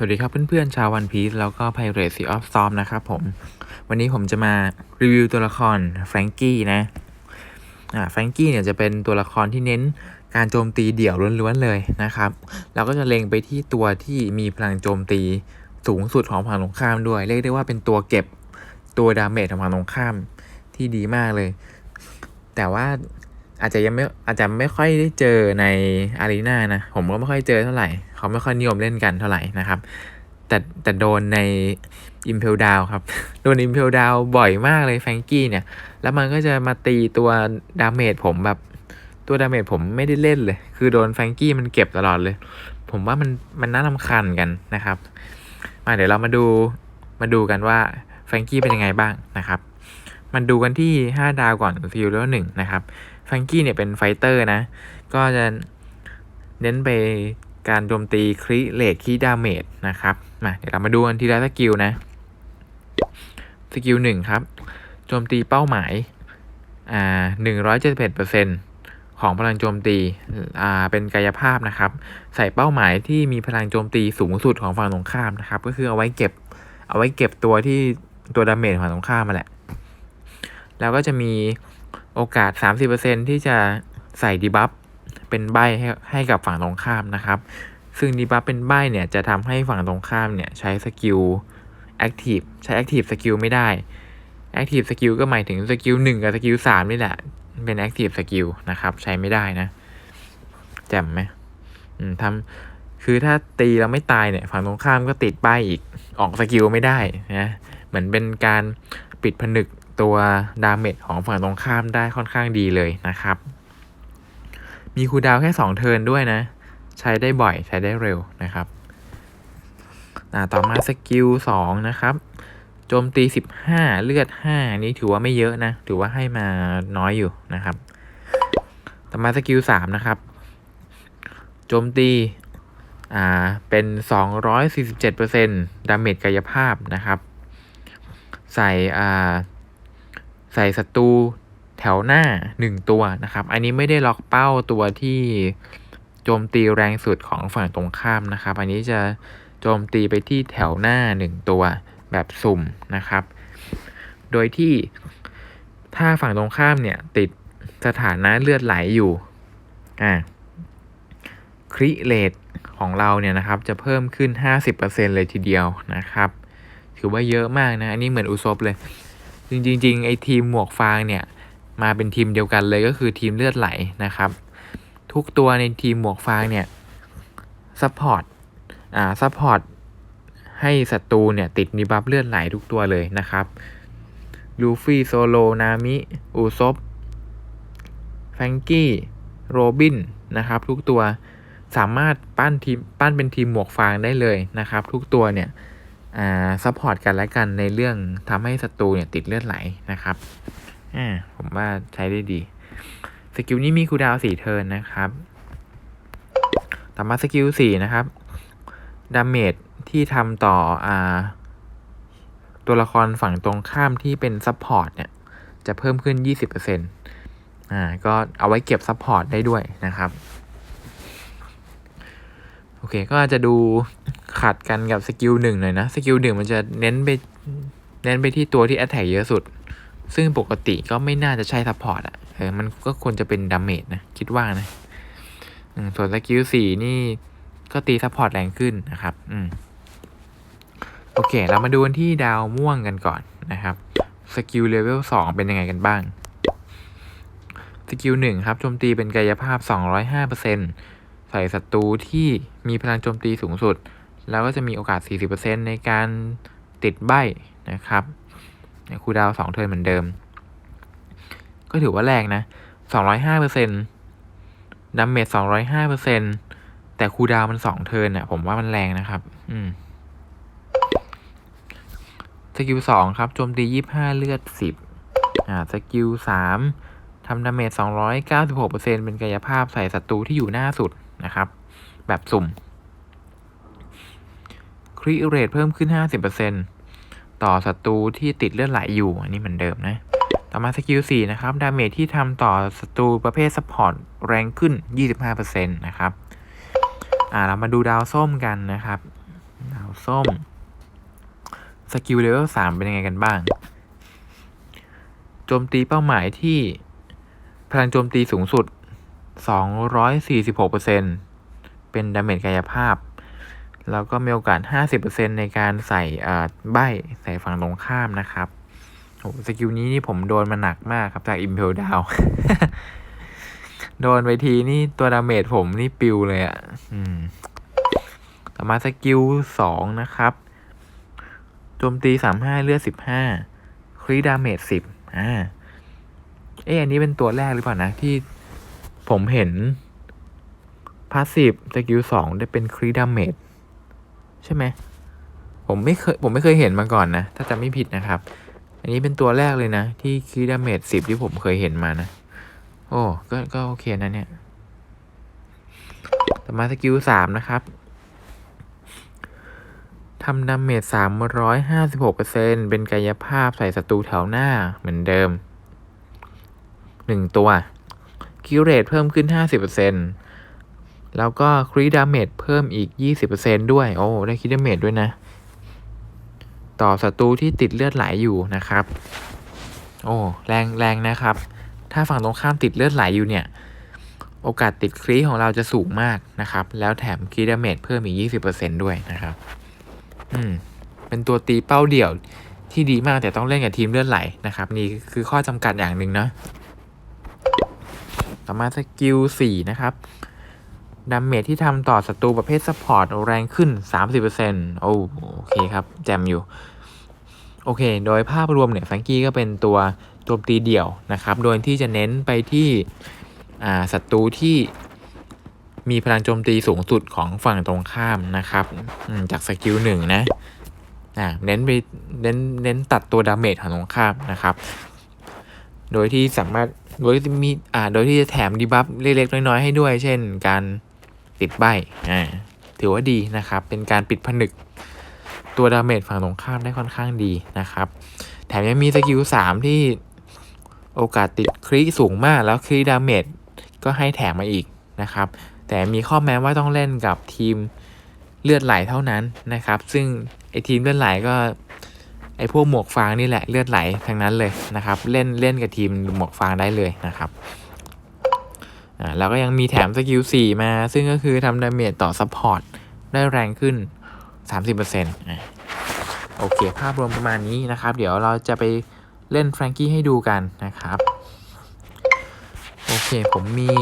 สวัสดีครับเพื่อนๆชาววันพี e แล้วก็ Pirate Sea of Storm นะครับผม วันนี้ผมจะมารีวิวตัวละครแฟรงกี้นะอ่าแฟรงกี้เนี่ยจะเป็นตัวละครที่เน้นการโจมตีเดี่ยวล้วนๆเลยนะครับ เราก็จะเล็งไปที่ตัวที่มีพลังโจมตีสูงสุดของฝั่งตรงข้ามด้วย เรียกได้ว่าเป็นตัวเก็บตัวดาเมจของฝั่งตรงข้ามที่ดีมากเลย แต่ว่า อาจจะยังไม่อาจจะไม่ค่อยได้เจอในอารีนานะ ผมก็ไม่ค่อยเจอเท่าไหร่ เขาไม่ค่อยนิยมเล่นกันเท่าไหร่นะครับ แต่แต่โดนในอิมเพลดาวครับ โดนอิมเพลดาวบ่อยมากเลยแฟงกี้เนี่ย แล้วมันก็จะมาตีตัวดาเมจผมแบบตัวดาเมจผมไม่ได้เล่นเลย คือโดนแฟงกี้มันเก็บตลอดเลย ผมว่ามันมันน่ารำคาญกันนะครับ มาเดี๋ยวเรามาดูมาดูกันว่าแฟงกี้เป็นยังไงบ้างนะครับ มันดูกันที่ 5 ดาวก่อนฟิลเลหนึ่งนะครับ แฟรงกี้เนี่ยเป็นไฟเตอร์นะ ก็จะเน้นไปการโจมตีคริเลทคีดาเมจนะครับ มาเดี๋ยวเรามาดูกันทีละสกิลนะ สกิลหนึ่งครับ โจมตีเป้าหมาย อ่าหนึ่งร้อยเจ็ดสิบเอ็ดเปอร์เซ็นของพลังโจมตี อ่า เป็นกายภาพนะครับ ใส่เป้าหมายที่มีพลังโจมตีสูงสุดของฝั่งตรงข้ามนะครับ ก็คือเอาไว้เก็บ เอาไว้เก็บตัวที่ตัวดาเมจฝั่งตรงข้ามมาแหละ แล้วก็จะมีโอกาส 30%ที่จะใส่ดีบัฟเป็นใบให้ให้กับฝั่งตรงข้ามนะครับ ซึ่งดีบัฟเป็นใบเนี่ยจะทำให้ฝั่งตรงข้ามเนี่ยใช้สกิลแอคทีฟใช้แอคทีฟสกิลไม่ได้แอคทีฟสกิลก็หมายถึงสกิลหนึ่งกับสกิลสามนี่แหละ เป็นแอคทีฟสกิลนะครับ ใช้ไม่ได้นะแจ่มไหมอืมทำคือถ้าตีแล้วไม่ตายเนี่ย ฝั่งตรงข้ามก็ติดป้ายอีกออกสกิลไม่ได้นะเหมือนเป็นการปิดผนึก ตัวดาเมจของฝั่งตรงข้ามได้ค่อนข้างดีเลยนะครับ มีคูดาวแค่ 2 เทิร์นด้วยนะ ใช้ได้บ่อยใช้ได้เร็วนะครับต่อมาสกิล2นะครับโจมตี 15 เลือด 5 นี่ถือว่าไม่เยอะนะ ถือว่าให้มาน้อยอยู่นะครับ ต่อมาสกิล3นะครับโจมตีอ่าเป็น 247%ดาเมจกายภาพนะครับ ใส่อ่า ใส่ศัตรูแถวหน้า 1 ตัวนะครับ อันนี้ไม่ได้ล็อกเป้าตัวที่โจมตีแรงสุดของฝั่งตรงข้ามนะครับ อันนี้จะโจมตีไปที่แถวหน้า 1 ตัวแบบสุ่มนะครับ โดยที่ถ้าฝั่งตรงข้ามเนี่ยติดสถานะเลือดไหลอยู่ อ่าคริเลตของเราเนี่ยนะครับจะเพิ่มขึ้น 50%เลยทีเดียวนะครับ ถือว่าเยอะมากนะ อันนี้เหมือนอุซบเลย จริงจริงไอ้ทีมหมวกฟางเนี่ยมาเป็นทีมเดียวกันเลยก็คือทีมเลือดไหลนะครับ ทุกตัวในทีมหมวกฟางเนี่ยซัพพอร์ตอ่าซัพพอร์ตให้ศัตรูเนี่ยติดนิบัฟเลือดไหลทุกตัวเลยนะครับลูฟี่โซโล นามิ อูซบแฟงกี้ โรบิน นะครับ ทุกตัวสามารถปั้นทีมปั้นเป็นทีมหมวกฟางได้เลยนะครับ ทุกตัวเนี่ย อ่าซัพพอร์ตกันและกันในเรื่องทำให้ศัตรูเนี่ยติดเลือดไหลนะครับอ่าผมว่าใช้ได้ดีสกิลนี้มีคูดาวสี่เทิร์นนะครับต่อมาสกิลสี่นะครับดาเมจที่ทำต่ออ่าตัวละครฝั่งตรงข้ามที่เป็นซัพพอร์ตเนี่ยจะเพิ่มขึ้น 20%อ่าก็เอาไว้เก็บซัพพอร์ตได้ด้วยนะครับ เค ก็อาจจะดูขัดกันกับสกิลหนึ่งหน่อยนะ สกิลหนึ่งมันจะเน้นไปเน้นไปที่ตัวที่แอตแทกเยอะสุด ซึ่งปกติก็ไม่น่าจะใช่ซัพพอร์ตอะเออมันก็ควรจะเป็นดาเมจนะ คิดว่านะส่วนสกิลสี่นี่ก็ตีซัพพอร์ตแรงขึ้นนะครับ อืม โอเค เรามาดูกันที่ดาวม่วงกันก่อนนะครับ สกิลเลเวลสองเป็นยังไงกันบ้าง สกิลหนึ่งครับ โจมตีเป็นกายภาพ205% ใส่ศัตรูที่มีพลังโจมตีสูงสุด แล้วก็จะมีโอกาส 40%ในการติดใบนะครับคูดาวสองเทิร์นเหมือนเดิม ก็ถือว่าแรงนะ 205%ดัมเมจ205%แต่คูดาวมันสองเทิร์นอะผมว่ามันแรงนะครับ อืมสกิลสองครับโจมตียี่ห้าเลือดสิบอ่าสกิลสามทำดาเมจสองร้อยเก้าสิบหกเปอร์เซ็นเป็นกายภาพใส่ศัตรูที่อยู่หน้าสุด นะครับ แบบสุ่มคริเรทเพิ่มขึ้นห้าสิบเปอร์เซ็นต่อศัตรูที่ติดเลือดไหลอยู่ อันนี้เหมือนเดิมนะ ต่อมาสกิลสี่นะครับ ดาเมจที่ทำต่อศัตรูประเภทซัพพอร์ตแรงขึ้นยี่สิบห้าเปอร์เซ็นนะครับ อ่า เรามาดูดาวส้มกันนะครับ ดาวส้ม สกิลเลเวลสามเป็นยังไงกันบ้าง โจมตีเป้าหมายที่พลังโจมตีสูงสุด 246%เป็นดาเมจกายภาพ แล้วก็มีโอกาส 50%ในการใส่ใบใส่ฝั่งตรงข้ามนะครับโอ้สกิลนี้นี่ผมโดนมาหนักมากครับจาก Impel Down โดนไปทีนี่ตัวดาเมจผมนี่ปิวเลยอะ่ะอืมต่อมาสกิลสองนะครับ โจมตีสามห้าเลือดสิบห้าครีดาเมจสิบอ่า เอ๊ะอันนี้เป็นตัวแรกหรือเปล่านะที่ ผมเห็นพาสซีฟสกิลสองได้เป็นครีดาเมจใช่ไหมผมไม่เคยผมไม่เคยเห็นมาก่อนนะ ถ้าจำไม่ผิดนะครับ อันนี้เป็นตัวแรกเลยนะ ที่ครีดาเมจสิบที่ผมเคยเห็นมานะ โอ้ก็ก็โอเคนะเนี่ยต่อมาสกิลสามนะครับทำดาเมจสามร้อยห้าสิบหกเปอร์เซ็นเป็นกายภาพใส่ศัตรูแถวหน้าเหมือนเดิมหนึ่งตัว คิวเรทเพิ่มขึ้นห้าสิบเปอร์เซ็นแล้วก็ครีดาเมจเพิ่มอีกยี่สิบเปอร์เซ็นด้วย โอ้ ได้ครีดาเมจด้วยนะ ต่อศัตรูที่ติดเลือดไหลอยู่นะครับ โอ้ แรงแรงนะครับ ถ้าฝั่งตรงข้ามติดเลือดไหลอยู่เนี่ย โอกาสติดครีของเราจะสูงมากนะครับ แล้วแถมครีดาเมจเพิ่มอีก 20%ด้วยนะครับ อืม เป็นตัวตีเป้าเดี่ยวที่ดีมากแต่ต้องเล่นกับทีมเลือดไหลนะครับ นี่คือข้อจำกัดอย่างหนึ่งเนาะ ต่อมาสกิล4นะครับดาเมจที่ทำต่อศัตรูประเภทซัพพอร์ตแรงขึ้น 30%โอ้โอเคครับ แจมอยู่ โอเค โดยภาพรวมเนี่ยแฟงกี้ก็เป็นตัวโจมตีเดี่ยวนะครับ โดยที่จะเน้นไปที่ศัตรูที่มีพลังโจมตีสูงสุดของฝั่งตรงข้ามนะครับ จากสกิลหนึ่งนะเน้นไปเน้นเน้นตัดตัวดาเมจของตรงข้ามนะครับ โดยที่สามารถ โดยมีอ่าโดยที่จะแถมดีบัฟเล็กๆน้อยๆให้ด้วย เช่น การติดใบอ่าถือว่าดีนะครับ เป็นการปิดผนึก ตัวดาเมจฝั่งตรงข้ามได้ค่อนข้างดีนะครับ แถมยังมีสกิลสามที่โอกาสติดครีสูงมากแล้วครีดาเมจก็ให้แถมมาอีกนะครับ แต่มีข้อแม้ว่าต้องเล่นกับทีมเลือดไหลเท่านั้นนะครับ ซึ่งไอทีมเลือดไหลก็ ไอพวกหมวกฟางนี่แหละเลือดไหลทั้งนั้นเลยนะครับ เล่นเล่นกับทีมหมวกฟางได้เลยนะครับอ่าแล้วก็ยังมีแถมสกิล4มา ซึ่งก็คือทำดาเมจต่อซัพพอร์ตได้แรงขึ้น 30%อ่าโอเค ภาพรวมประมาณนี้นะครับ เดี๋ยวเราจะไปเล่นแฟรงกี้ให้ดูกันนะครับ โอเค ผมมี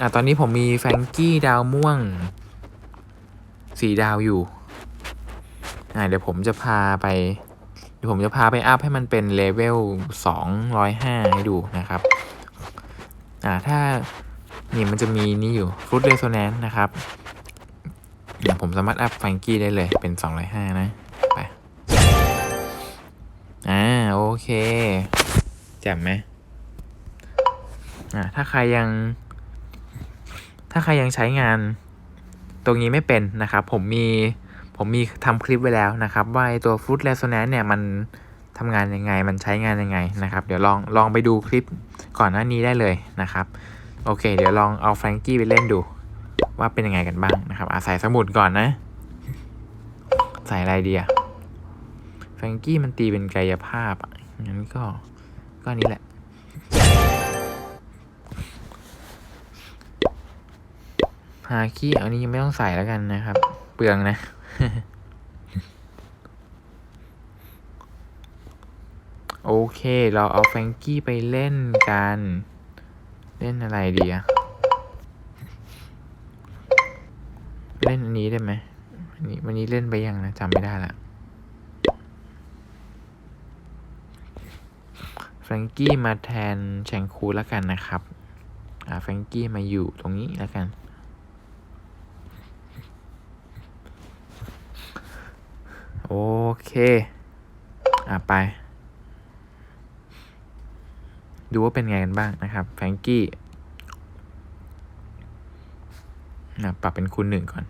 อะตอนนี้ผมมีแฟรงกี้ดาวม่วงสีดาวอยู่อ่าเดี๋ยวผมจะพาไป เดี๋ยวผมจะพาไปอัพให้มันเป็นเลเวลสองร้อยห้าให้ดูนะครับ อ่าถ้านี่มันจะมีนี่อยู่ฟรุตเรโซแนนซ์นะครับ เดี๋ยวผมสามารถอัพฟรงกี้ได้เลยเป็นสองร้อยห้านะ ไป อ่า โอเคแจ่มไหมอ่าถ้าใครยัง ถ้าใครยังใช้งาน ตรงนี้ไม่เป็นนะครับ ผมมี ผมมีทำคลิปไว้แล้วนะครับ ว่าตัว Food Resonance เนี่ยมันทำงานยังไง มันใช้งานยังไงนะครับ เดี๋ยวลองลองไปดูคลิปก่อนหน้านี้ได้เลยนะครับ โอเค เดี๋ยวลองเอาแฟรงกี้ไปเล่นดู ว่าเป็นยังไงกันบ้างนะครับอาศัยสมุดก่อนนะ ใส่อะไรดีอะแฟรงกี้มันตีเป็นกายภาพงั้นก็ก็นี้แหละฮาคี้อันนี้ยังไม่ต้องใส่แล้วกันนะครับ เปลืองนะ โอเค เราเอาแฟงกี้ไปเล่นกัน เล่นอะไรดีอะเล่นอันนี้ได้ไหมวันนี้วันนี้เล่นไปยังนะจำไม่ได้ละแฟรงกี้มาแทนแชงคูแล้วกันนะครับ อ่าแฟรงกี้มาอยู่ตรงนี้แล้วกัน โอเค อะไป ดูว่าเป็นไงกันบ้างนะครับ แฟงกี้นะปรับเป็นคูณหนึ่งก่อน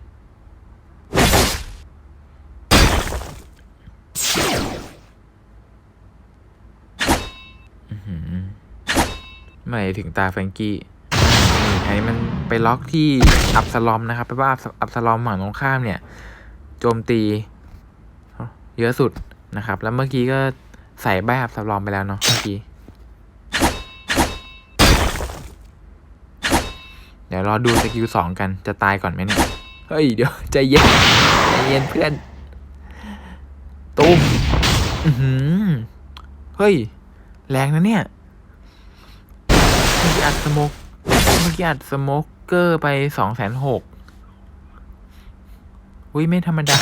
เมื่อไหร่ถึงตาแฟงกี้อันนี้มันไปล็อกที่อับสลอมนะครับแปลว่าอับสลอมฝั่งตรงข้ามเนี่ย โจมตี เยอะสุดนะครับ แล้วเมื่อกี้ก็ใส่แบบสำรองไปแล้วเนาะเมื่อกี้ เดี๋ยวรอดูสกิลสองกันจะตายก่อนไหมเนี่ย เฮ้ย เดี๋ยวใจเย็นใจเย็นเพื่อน ตุ้มอือหือเฮ้ย แรงนะเนี่ยเมื่อกี้อัดสโมกเมื่อกี้อัดสโมกเกอร์ไปสองแสนหกอุ้ยไม่ธรรมดา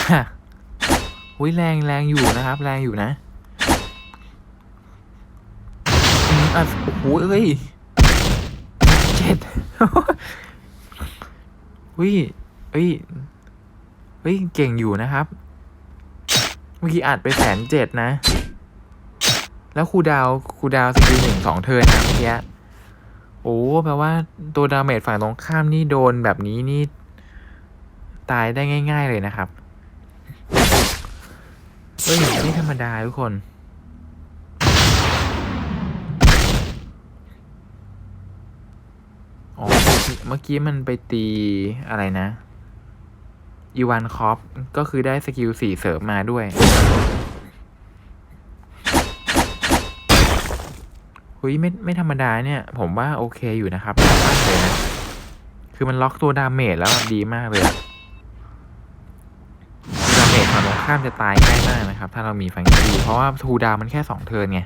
อุ้ยแรงแรงอยู่นะครับ แรงอยู่นะอืมอัดโอ้โหเอ้ยเจ็ดอุ้ยเอ้ยเฮ้ยเก่งอยู่นะครับ เมื่อกี้อัดไปแสนเจ็ดนะ แล้วครูดาวครูดาวสกิลหนึ่งสองเทิร์นนะเมื่อกี้โอ้แปลว่าตัวดาเมจฝั่งตรงข้ามนี่โดนแบบนี้นี่ ตายได้ง่าย ๆเลยนะครับ เฮ้ยไม่ธรรมดาทุกคน อ๋อ เมื่อกี้มันไปตีอะไรนะอีวานคอปก็คือได้สกิลสี่เสริมมาด้วยเฮ้ยไม่ไม่ธรรมดาเนี่ย ผมว่าโอเคอยู่นะครับน่าปั้นเลยนะ คือมันล็อกตัวดาเมจแล้วดีมากเลยอะดาเมจฝั่งตรง ข้ามจะตายง่ายมากนะครับ ถ้าเรามีแฟงกีเพราะว่าทูดาวมันแค่สองเทิร์นไง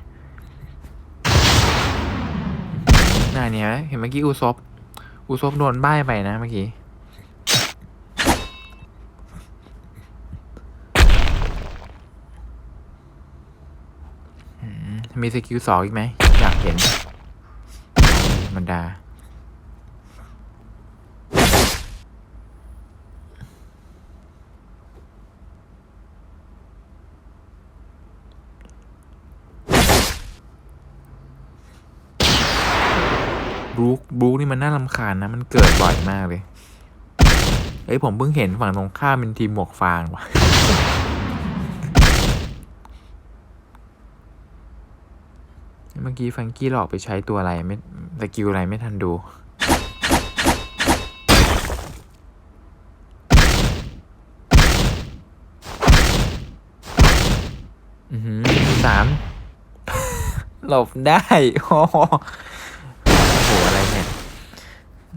น่าเนี่ยเห็นเมื่อกี้อูซบอูซบโดนใบ้ไปนะเมื่อกี้มมีสกิลสองอีกไหมอยากเห็นธรรมดา บรูคบรูคนี่มันน่ารำคาญนะ มันเกิดบ่อยมากเลยเอ้ยผมเพิ่งเห็นฝั่งตรงข้ามเป็นทีมหมวกฟางว่ะเมื่อกี้ฟังกี้หลอกไปใช้ตัวอะไรไม่สกิลอะไรไม่ทันดูอือสามหลบได้โอ้โหโห อะไรเนี่ย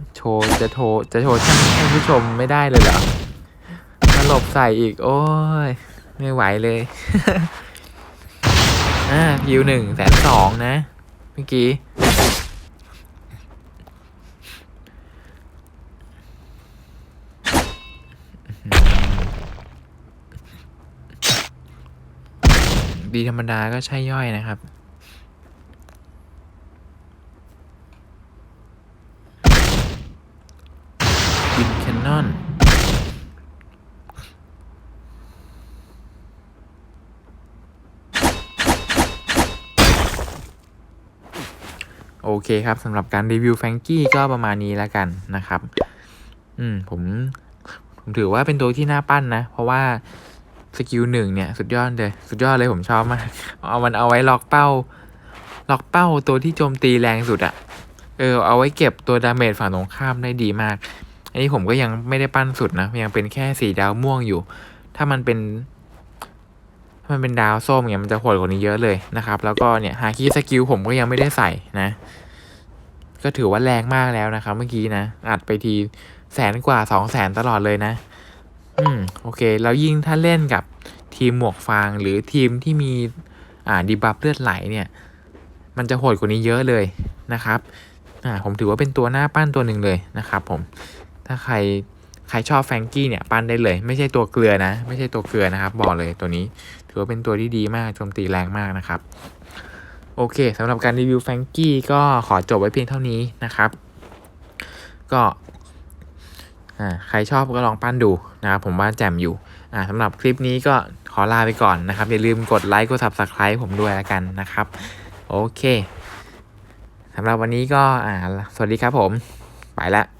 โช ว์ จะโทรจะโชว์ท่านท่านผู้ชมไม่ได้เลยเหรอมาหลบใส่อีก โอ้ย ไม่ไหวเลย อ่าพิวหนึ่งแสนสองนะ เมื่อกี้ดีธรรมดาก็ใช่ย่อยนะครับ วินแคนนอน โอเคครับสำหรับการรีวิวแฟงกี้ก็ประมาณนี้แล้วกันนะครับ อืมผมผมถือว่าเป็นตัวที่น่าปั้นนะ เพราะว่าสกิลหนึ่งเนี่ย สุดยอดเลย สุดยอดเลยผมชอบมาก เอามันเอาไว้ล็อกเป้า ล็อกเป้าตัวที่โจมตีแรงสุดอะเออเอาไว้เก็บตัวดาเมจฝั่งตรงข้ามได้ดีมาก อันนี้ผมก็ยังไม่ได้ปั้นสุดนะ ยังเป็นแค่สีดาวม่วงอยู่ ถ้ามันเป็น ถ้ามันเป็นดาวส้มเนี่ยมันจะโหดกว่านี้เยอะเลยนะครับ แล้วก็เนี่ยฮาคิสกิลผมก็ยังไม่ได้ใส่นะ ก็ถือว่าแรงมากแล้วนะครับเมื่อกี้นะอัดไปทีแสนกว่าสองแสนตลอดเลยนะ อืมโอเค แล้วยิ่งถ้าเล่นกับทีมหมวกฟางหรือทีมที่มีอ่าดีบัฟเลือดไหลเนี่ย มันจะโหดกว่านี้เยอะเลยนะครับอ่าผมถือว่าเป็นตัวหน้าปั้นตัวหนึ่งเลยนะครับ ผม ถ้าใครใครชอบแฟงกี้เนี่ยปั้นได้เลย ไม่ใช่ตัวเกลือนะ ไม่ใช่ตัวเกลือนะครับ บอกเลยตัวนี้ ถือว่าเป็นตัวที่ดีมากโจมตีแรงมากนะครับ โอเคสำหรับการรีวิวแฟงกี้ก็ขอจบไว้เพียงเท่านี้นะครับ ก็อ่าใครชอบก็ลองปั้นดูนะครับผมว่าแจ่มอยู่อ่าสำหรับคลิปนี้ก็ขอลาไปก่อนนะครับ อย่าลืมกดไลค์กด subscribe ผมด้วยแล้วกันนะครับ โอเคสำหรับวันนี้ก็อ่าสวัสดีครับผม ไปละ